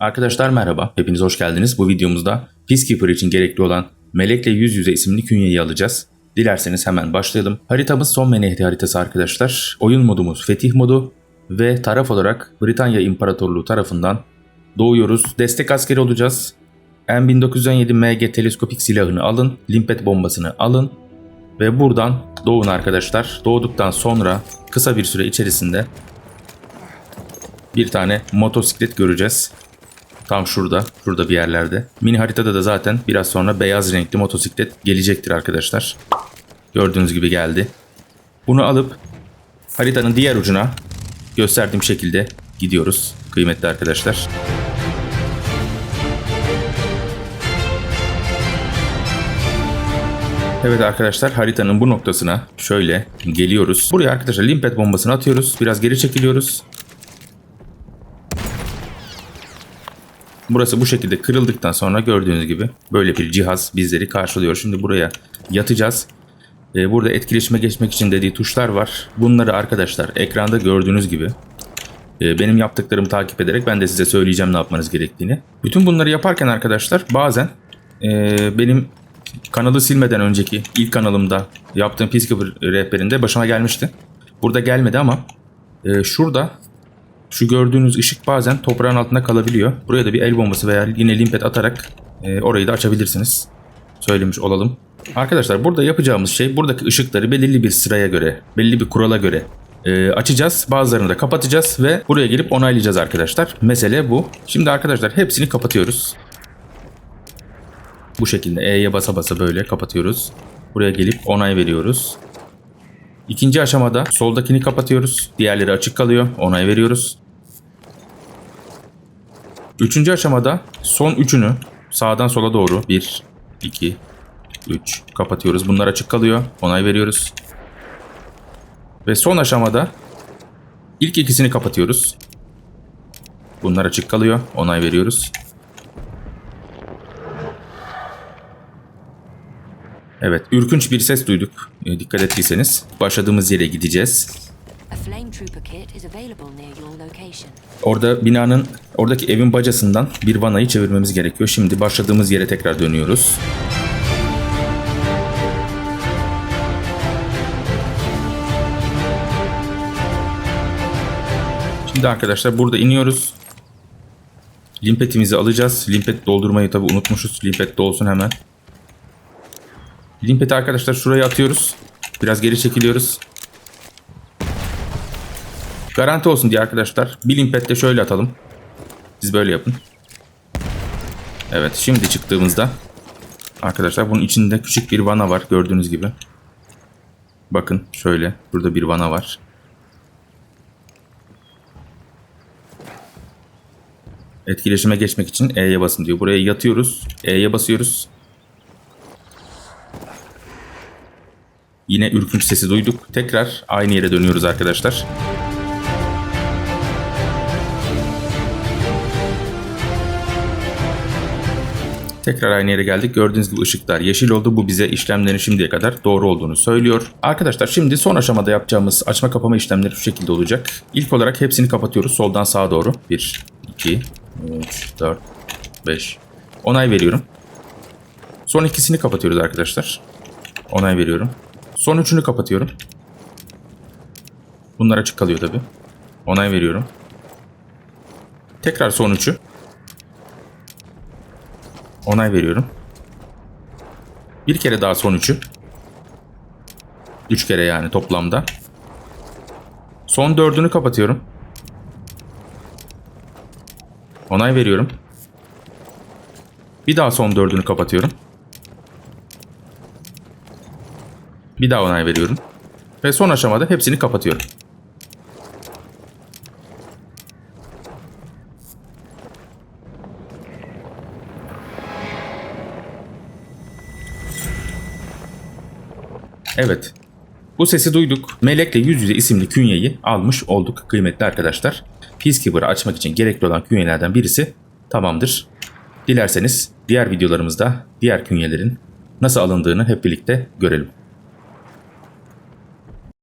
Arkadaşlar merhaba, hepiniz hoş geldiniz. Bu videomuzda Peacekeeper için gerekli olan Melekle Yüz Yüze isimli künyeyi alacağız. Dilerseniz hemen başlayalım. Haritamız son menehdi haritası arkadaşlar. Oyun modumuz Fetih modu ve taraf olarak Britanya İmparatorluğu tarafından doğuyoruz. Destek askeri olacağız. M1917 MG teleskopik silahını alın, limpet bombasını alın ve buradan doğun arkadaşlar. Doğduktan sonra kısa bir süre içerisinde bir tane motosiklet göreceğiz. Tam şurada, şurada bir yerlerde. Mini haritada da zaten biraz sonra beyaz renkli motosiklet gelecektir arkadaşlar. Gördüğünüz gibi geldi. Bunu alıp haritanın diğer ucuna gösterdiğim şekilde gidiyoruz kıymetli arkadaşlar. Evet arkadaşlar haritanın bu noktasına şöyle geliyoruz. Buraya arkadaşlar limpet bombasını atıyoruz. Biraz geri çekiliyoruz. Burası bu şekilde kırıldıktan sonra gördüğünüz gibi böyle bir cihaz bizleri karşılıyor. Şimdi buraya yatacağız. Ee, burada etkileşime geçmek için dediği tuşlar var. Bunları arkadaşlar ekranda gördüğünüz gibi e, benim yaptıklarımı takip ederek ben de size söyleyeceğim ne yapmanız gerektiğini. Bütün bunları yaparken arkadaşlar bazen e, benim kanalı silmeden önceki ilk kanalımda yaptığım Peacekeeper rehberinde başıma gelmişti. Burada gelmedi ama e, şurada şu gördüğünüz ışık bazen toprağın altında kalabiliyor. Buraya da bir el bombası veya yine limpet atarak e, orayı da açabilirsiniz. Söylemiş olalım. Arkadaşlar burada yapacağımız şey buradaki ışıkları belirli bir sıraya göre, belli bir kurala göre e, açacağız. Bazılarını da kapatacağız ve buraya gelip onaylayacağız arkadaşlar. Mesele bu. Şimdi arkadaşlar hepsini kapatıyoruz. Bu şekilde E'ye basa basa böyle kapatıyoruz. Buraya gelip onay veriyoruz. İkinci aşamada soldakini kapatıyoruz. Diğerleri açık kalıyor. Onay veriyoruz. Üçüncü aşamada son üçünü sağdan sola doğru 1, 2, 3 kapatıyoruz. Bunlar açık kalıyor. Onay veriyoruz. Ve son aşamada ilk ikisini kapatıyoruz. Bunlar açık kalıyor. Onay veriyoruz. Evet, ürkünç bir ses duyduk. E, Dikkat ettiyseniz. Başladığımız yere gideceğiz. Orada binanın, oradaki evin bacasından bir vanayı çevirmemiz gerekiyor. Şimdi başladığımız yere tekrar dönüyoruz. Şimdi arkadaşlar burada iniyoruz. Limpetimizi alacağız. Limpet doldurmayı tabi unutmuşuz. Limpet dolsun hemen. Limpeti arkadaşlar şuraya atıyoruz. Biraz geri çekiliyoruz. Garanti olsun diye arkadaşlar. Bir limpet de şöyle atalım. Siz böyle yapın. Evet şimdi çıktığımızda arkadaşlar bunun içinde küçük bir vana var gördüğünüz gibi. Bakın şöyle burada bir vana var. Etkileşime geçmek için E'ye basın diyor. Buraya yatıyoruz. E'ye basıyoruz. Yine ürkünç sesi duyduk. Tekrar aynı yere dönüyoruz arkadaşlar. Tekrar aynı yere geldik. Gördüğünüz gibi ışıklar yeşil oldu. Bu bize işlemlerin şimdiye kadar doğru olduğunu söylüyor. Arkadaşlar şimdi son aşamada yapacağımız açma kapama işlemleri şu şekilde olacak. İlk olarak hepsini kapatıyoruz soldan sağa doğru. 1, 2, 3, 4, 5. Onay veriyorum. Son ikisini kapatıyoruz arkadaşlar. Onay veriyorum. Son üçünü kapatıyorum. Bunlar açık kalıyor tabi. Onay veriyorum. Tekrar son üçü. Onay veriyorum. Bir kere daha son üçü. Üç kere yani toplamda. Son dördünü kapatıyorum. Onay veriyorum. Bir daha son dördünü kapatıyorum. Bir daha onay veriyorum. Ve son aşamada hepsini kapatıyorum. Evet. Bu sesi duyduk. Melek'le yüz yüze isimli künyeyi almış olduk kıymetli arkadaşlar. Peacekeeper'ı açmak için gerekli olan künyelerden birisi tamamdır. Dilerseniz diğer videolarımızda diğer künyelerin nasıl alındığını hep birlikte görelim.